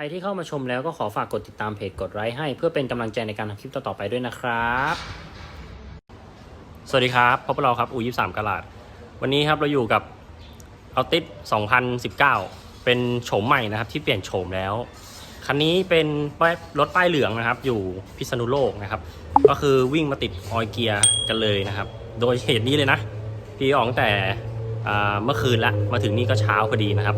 ใครที่เข้ามาชมแล้วก็ขอฝากกดติดตามเพจกดไลค์ให้ เพื่อเป็นกำลังใจในการทำคลิปต่อๆไปด้วยนะครับ สวัสดีครับพบกับเราครับ อูยี่สามกะลาด วันนี้ครับเราอยู่กับ เอาติส2019 เป็นโฉมใหม่นะครับที่เปลี่ยนโฉมแล้ว คันนี้เป็นป้ายรถป้ายเหลืองนะครับ อยู่พิษณุโลกนะครับ ก็คือวิ่งมาติดออยเกียร์กันเลยนะครับ โดยเหตุนี้เลยนะ พี่ออกตั้งแต่เมื่อคืนละมาถึงนี่ก็เช้าพอดีนะครับ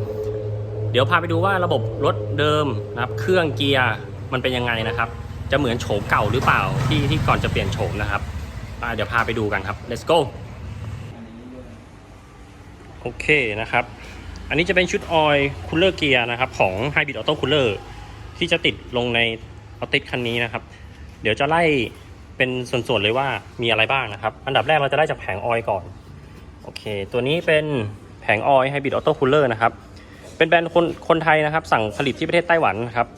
เดี๋ยวพาไปดูว่าระบบรถเดิมนะครับ เครื่องเกียร์มันเป็นยังไงนะครับ จะเหมือนโฉมเก่าหรือเปล่าที่ที่ก่อนจะเปลี่ยนโฉมนะครับเดี๋ยวพาไปดูกันครับ let's go โอเคนะครับ อันนี้จะเป็นชุดออยคูลเลอร์เกียร์นะครับ ของ Hybrid Auto Cooler ที่จะติดลงในออติสคันนี้นะครับ เดี๋ยวจะไล่เป็นส่วนๆเลยว่ามีอะไรบ้างนะครับ อันดับแรกเราจะไล่จากแผงออยก่อนโอเค ตัวนี้เป็นแผงออย Hybrid Auto Cooler นะครับ เป็นแบรนด์คนคนไทยนะครับ สั่งผลิตที่ประเทศไต้หวันนะครับ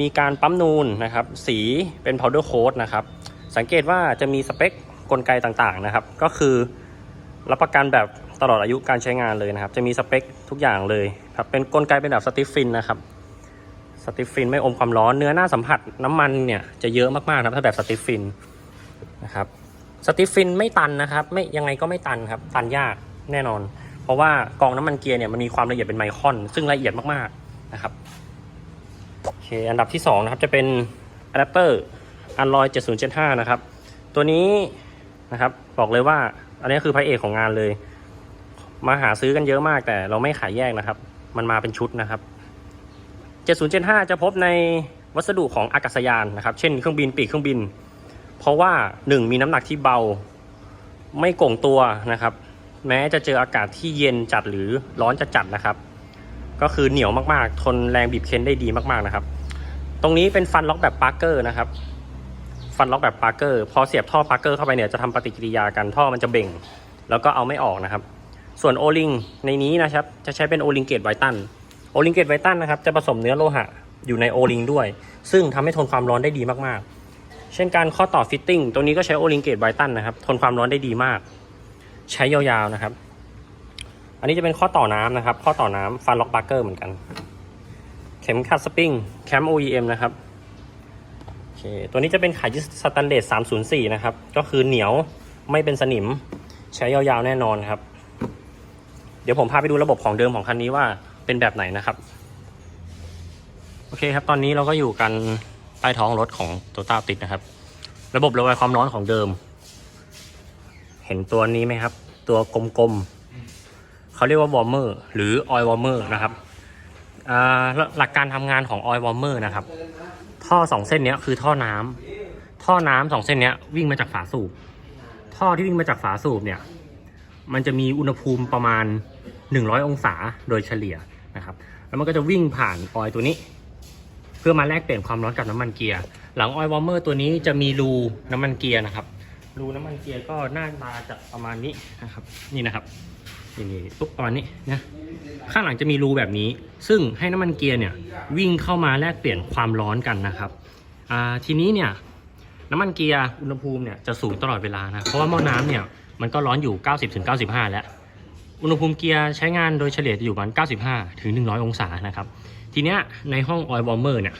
มีการปั๊มนูนนะครับ สีเป็น powder coat นะครับ สังเกตว่าจะมีสเปคกลไกต่างๆนะครับ ก็คือรับประกันแบบ ตลอดอายุการใช้งานเลยนะครับ จะมีสเปคทุกอย่างเลยครับเป็นกลไกเป็นแบบสติฟฟินนะครับสติฟฟินไม่อมความร้อนเนื้อหน้าสัมผัสน้ำมันเนี่ยจะเยอะมากๆนะครับถ้าแบบสติฟฟินนะครับสติฟฟินไม่ตันนะครับ ไม่ยังไงก็ไม่ตันครับ ตันยากแน่นอน เพราะว่ากองน้ำมันเกียร์เนี่ยมันมีความละเอียดเป็นไมครอน ซึ่งละเอียดมากๆนะครับโอเคอันดับที่สองนะครับจะเป็นอะแดปเตอร์อันลอย7075นะครับตัวนี้นะครับบอกเลยว่าอันนี้คือพระเอกของงานเลย มาหาซื้อกันเยอะมากแต่เราไม่ขายแยกนะครับ มันมาเป็นชุดนะครับ 7075 จะพบในวัสดุของอากาศยานนะครับ เช่นเครื่องบินปีกเครื่องบิน เพราะว่า 1 มีน้ำหนักที่เบา ไม่โก่งตัวนะครับ แม้จะเจออากาศที่เย็นจัดหรือร้อนจะจัดนะครับ ก็คือเหนียวมากๆ ทนแรงบีบเค้นได้ดีมากๆนะครับ ตรงนี้เป็นฟันล็อกแบบปาร์เกอร์นะครับ ฟันล็อกแบบปาร์เกอร์พอเสียบท่อปาร์เกอร์เข้าไปเนี่ยจะทำปฏิกิริยากันท่อมันจะเบ่ง แล้วก็เอาไม่ออกนะครับ ส่วนโอลิงในนี้นะครับ จะใช้เป็นโอลิงเกตไวตันโอลิงเกตไวตันนะครับจะผสมเนื้อโลหะอยู่ในโอลิงด้วย ซึ่งทำให้ทนความร้อนได้ดีมากๆ เช่นการข้อต่อฟิตติ้งตรงนี้ก็ใช้โอลิงเกตไวตันนะครับ ทนความร้อนได้ดีมาก ใช้ยาวๆนะครับ อันนี้จะเป็นข้อต่อน้ำนะครับ ข้อต่อน้ำฟันล็อกปาร์เกอร์เหมือนกัน เข็มขัดสปริงแคม OEM นะครับโอเคตัวนี้จะเป็นขายยึดสแตนเลส304 นะครับ ก็คือเหนียวไม่เป็นสนิม ใช้ยาวๆแน่นอนครับ เดี๋ยวผมพาไปดูระบบของเดิมของคันนี้ว่าเป็นแบบไหนนะครับ โอเคครับ ตอนนี้เราก็อยู่กันใต้ท้องรถของโตต้าติดนะครับ ระบบระบายความร้อนของเดิม เห็นตัวนี้ไหมครับ ตัวกลมๆเขาเรียกว่าวอร์มเมอร์หรือออยวอร์มเมอร์นะครับหลักการทำงานของออยวอร์มเมอร์นะครับ ท่อสองเส้นนี้คือท่อน้ำท่อน้ำสองเส้นนี้วิ่งมาจากฝาสูบ ท่อที่วิ่งมาจากฝาสูบเนี่ย มันจะมีอุณหภูมิประมาณ 100 องศาโดยเฉลี่ยนะครับ แล้วมันก็จะวิ่งผ่านออยตัวนี้ เพื่อมาแลกเปลี่ยนความร้อนกับน้ำมันเกียร์ หลังออยวอร์มเมอร์ตัวนี้จะมีรูน้ำมันเกียร์นะครับ รูน้ำมันเกียร์ก็หน้าตาจะประมาณนี้นะครับ นี่นะครับนี่นี่ปุ๊บประมาณนี้นะ ข้างหลังจะมีรูแบบนี้ ซึ่งให้น้ำมันเกียร์เนี่ยวิ่งเข้ามาแลกเปลี่ยนความร้อนกันนะครับทีนี้เนี่ยน้ำมันเกียร์อุณหภูมิเนี่ยจะสูงตลอดเวลานะ เพราะว่าหม้อน้ำเนี่ย มันก็ร้อนอยู่ 90-95 แล้ว อุณหภูมิเกียร์ใช้งานโดยเฉลี่ยจะอยู่ประมาณ 95ถึง100 องศานะครับ ทีเนี้ยในห้องออยล์วอร์มเมอร์เนี่ย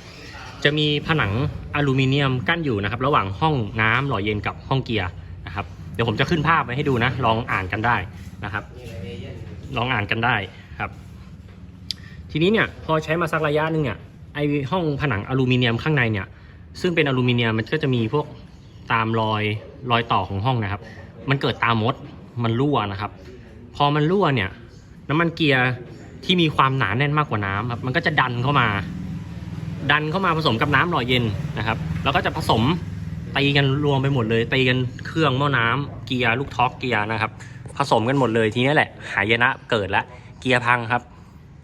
จะมีผนังอลูมิเนียมกั้นอยู่นะครับ ระหว่างห้องน้ำหล่อเย็นกับห้องเกียร์นะครับ เดี๋ยวผมจะขึ้นภาพไว้ให้ดูนะ ลองอ่านกันได้นะครับ ลองอ่านกันได้ครับ ทีนี้เนี่ยพอใช้มาสักระยะหนึ่งเนี่ยไอห้องผนังอลูมิเนียมข้างในเนี่ย ซึ่งเป็นอลูมิเนียมมันก็จะมีพวกตามรอยรอยต่อของห้องนะครับ มันเกิดตามดมันรั่วนะครับ พอมันรั่วเนี่ย น้ำมันเกียร์ที่มีความหนาแน่นมากกว่าน้ำครับมันก็จะดันเข้ามา ดันเข้ามาผสมกับน้ำหล่อเย็นนะครับ แล้วก็จะผสมตีกันรวมไปหมดเลยตีกันเครื่องหม้อน้ำเกียร์ลูกท็อกเกียร์นะครับ ผสมกันหมดเลยทีนี้แหละ หายนะเกิดล้วเกียร์พังครับ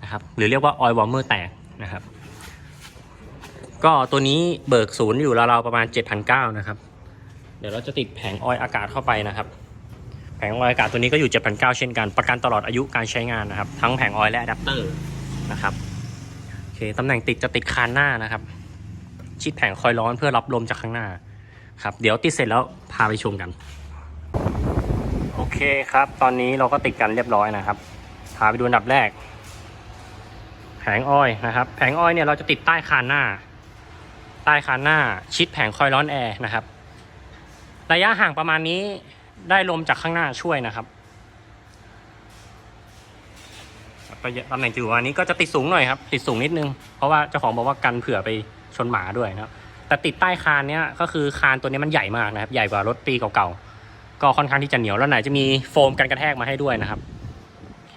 นะครับ หรือเรียกว่าออยล์วอร์มเมอร์แตกนะครับ ก็ตัวนี้เบิกศูนย์อยู่ราวๆประมาณ 7,900นะครับ เดี๋ยวเราจะติดแผงออยอากาศเข้าไปนะครับ แผงออยอากาศตัวนี้ก็อยู่7,900เช่นกันประกันตลอดอายุการใช้งานนะครับ ทั้งแผงออยและอะแดปเตอร์นะครับโอเคตำแหน่งติดจะติดคานหน้านะครับ ชิดแผงคอยล์ร้อนเพื่อรับลมจากข้างหน้าครับ เดี๋ยวติดเสร็จแล้วพาไปชมกัน โอเคครับ ตอนนี้เราก็ติดกันเรียบร้อยนะครับ พาไปดูอันดับแรก แผงออยนะครับ แผงออยเนี่ยเราจะติดใต้คานหน้า ใต้คานหน้า ชิดแผงคอยล์ร้อนแอร์นะครับ ระยะห่างประมาณนี้ได้ลมจากข้างหน้าช่วยนะครับตำแหน่งถือว่านี้ก็จะติดสูงหน่อยครับ ติดสูงนิดนึง เพราะว่าเจ้าของบอกว่ากันเผื่อไปชนหมาด้วยนะครับ แต่ติดใต้คานเนี้ยก็คือคานตัวนี้มันใหญ่มากนะครับ ใหญ่กว่ารถปีเก่าๆ ก็ค่อนข้างที่จะเหนียวแล้วไหนจะมีโฟมกันกระแทกมาให้ด้วยนะครับ โอเค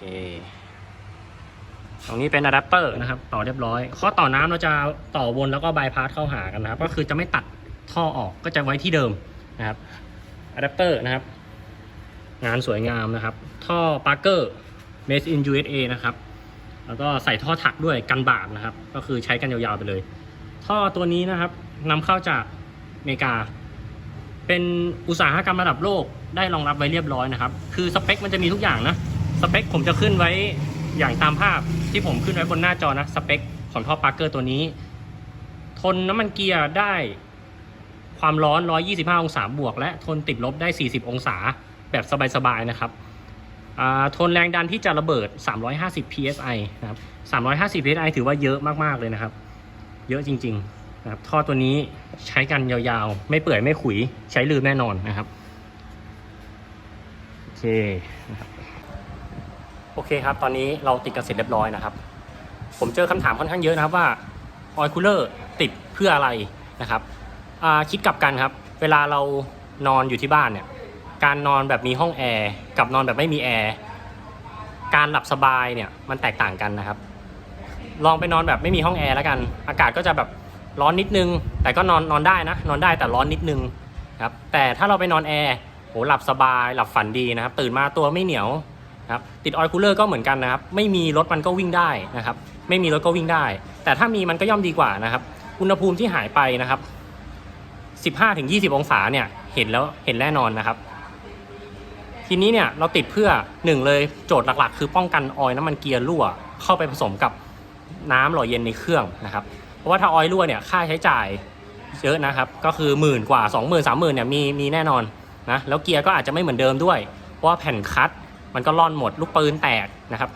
ตรงนี้เป็นอะแดปเตอร์นะครับ ต่อเรียบร้อย ข้อต่อน้ำเราจะต่อวนแล้วก็บายพาสเข้าหากันนะครับ ก็คือจะไม่ตัดท่อออกก็จะไว้ที่เดิม นะครับอะแดปเตอร์นะครับ งานสวยงามนะครับ ท่อปาร์เกอร์ made in USA นะครับ แล้วก็ใส่ท่อถักด้วยกันบาดนะครับ ก็คือใช้กันยาวๆไปเลย ท่อตัวนี้นะครับนำเข้าจากอเมริกา เป็นอุตสาหกรรมระดับโลกได้รองรับไว้เรียบร้อยนะครับ คือสเปคมันจะมีทุกอย่างนะ สเปคผมจะขึ้นไว้อย่างตามภาพที่ผมขึ้นไว้บนหน้าจอนะ สเปคของท่อปาร์เกอร์ตัวนี้ ทนน้ำมันเกียร์ได้ ความร้อน 125 องศาบวก และทนติดลบได้ 40 องศาแบบสบายๆนะครับอ่าทนแรงดันที่จะระเบิด 350 psi นะครับ 350 psi ถือว่าเยอะมากๆเลยนะครับ เยอะจริงๆนะครับท่อตัวนี้ใช้กันยาวๆ ไม่เปื่อยไม่ขุย ใช้ลืมแน่นอนนะครับ โอเคนะครับโอเคครับ ตอนนี้เราติดกันเสร็จเรียบร้อยนะครับ ผมเจอคำถามค่อนข้างเยอะนะครับว่าออยคูลเลอร์ติดเพื่ออะไรนะครับ คิดกลับกันครับ เวลาเรานอนอยู่ที่บ้านเนี่ย การนอนแบบมีห้องแอร์กับนอนแบบไม่มีแอร์การหลับสบายเนี่ยมันแตกต่างกันนะครับ ลองไปนอนแบบไม่มีห้องแอร์แล้วกัน อากาศก็จะแบบร้อนนิดนึง แต่ก็นอนนอนได้นะ นอนได้แต่ร้อนนิดนึงครับ แต่ถ้าเราไปนอนแอร์โหหลับสบาย หลับฝันดีนะครับ ตื่นมาตัวไม่เหนียวครับติดออยล์คูลเลอร์ก็เหมือนกันนะครับ ไม่มีรถมันก็วิ่งได้นะครับ ไม่มีรถก็วิ่งได้ แต่ถ้ามีมันก็ย่อมดีกว่านะครับ อุณหภูมิที่หายไปนะครับ 15-20 องศาเนี่ยเห็นแล้วเห็นแน่นอนนะครับ ทีนี้เนี่ยเราติดเพื่อหนึ่งเลยโจทย์หลักๆ คือป้องกันออยล์น้ำมันเกียร์รั่วเข้าไปผสมกับน้ำหล่อเย็นในเครื่องนะครับ เพราะว่าถ้าออยล์รั่วเนี่ยค่าใช้จ่ายเยอะนะครับ ก็คือหมื่นกว่า 2 0 0 0 0 3 0,000เนี่ยมีมีแน่นอนนะแล้วเกียร์ก็อาจจะไม่เหมือนเดิมด้วย เพราะว่าแผ่นคัตมันก็ล่อนหมดลูกปืนแตกนะครับ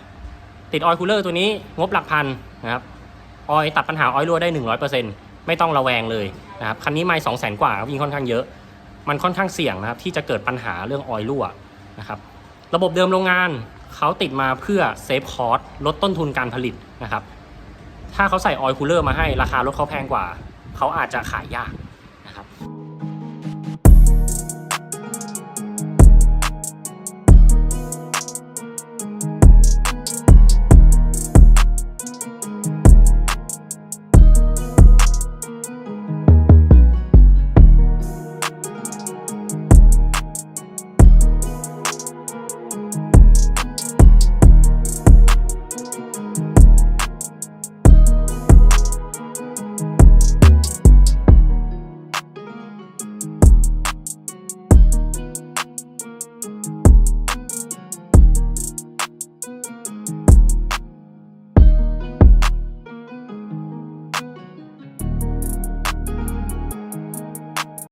ติดออยล์คูลเลอร์ตัวนี้งบหลักพันนะครับออยล์ตัดปัญหาออยล์รั่วได้ 100% ไม่ต้องระแวงเลยนะครับคันนี้ไม่สองแสนกว่าครับวิ่งค่อนข้างเยอะ มันค่อนข้างเสี่ยงนะครับที่จะเกิดปัญหาเรื่องออยล์รั่วนะครับระบบเดิมโรงงานเขาติดมาเพื่อเซฟคอร์สลดต้นทุนการผลิตนะครับถ้าเขาใส่ออยล์คูลเลอร์มาให้ราคารถเขาแพงกว่า เขาอาจจะขายยาก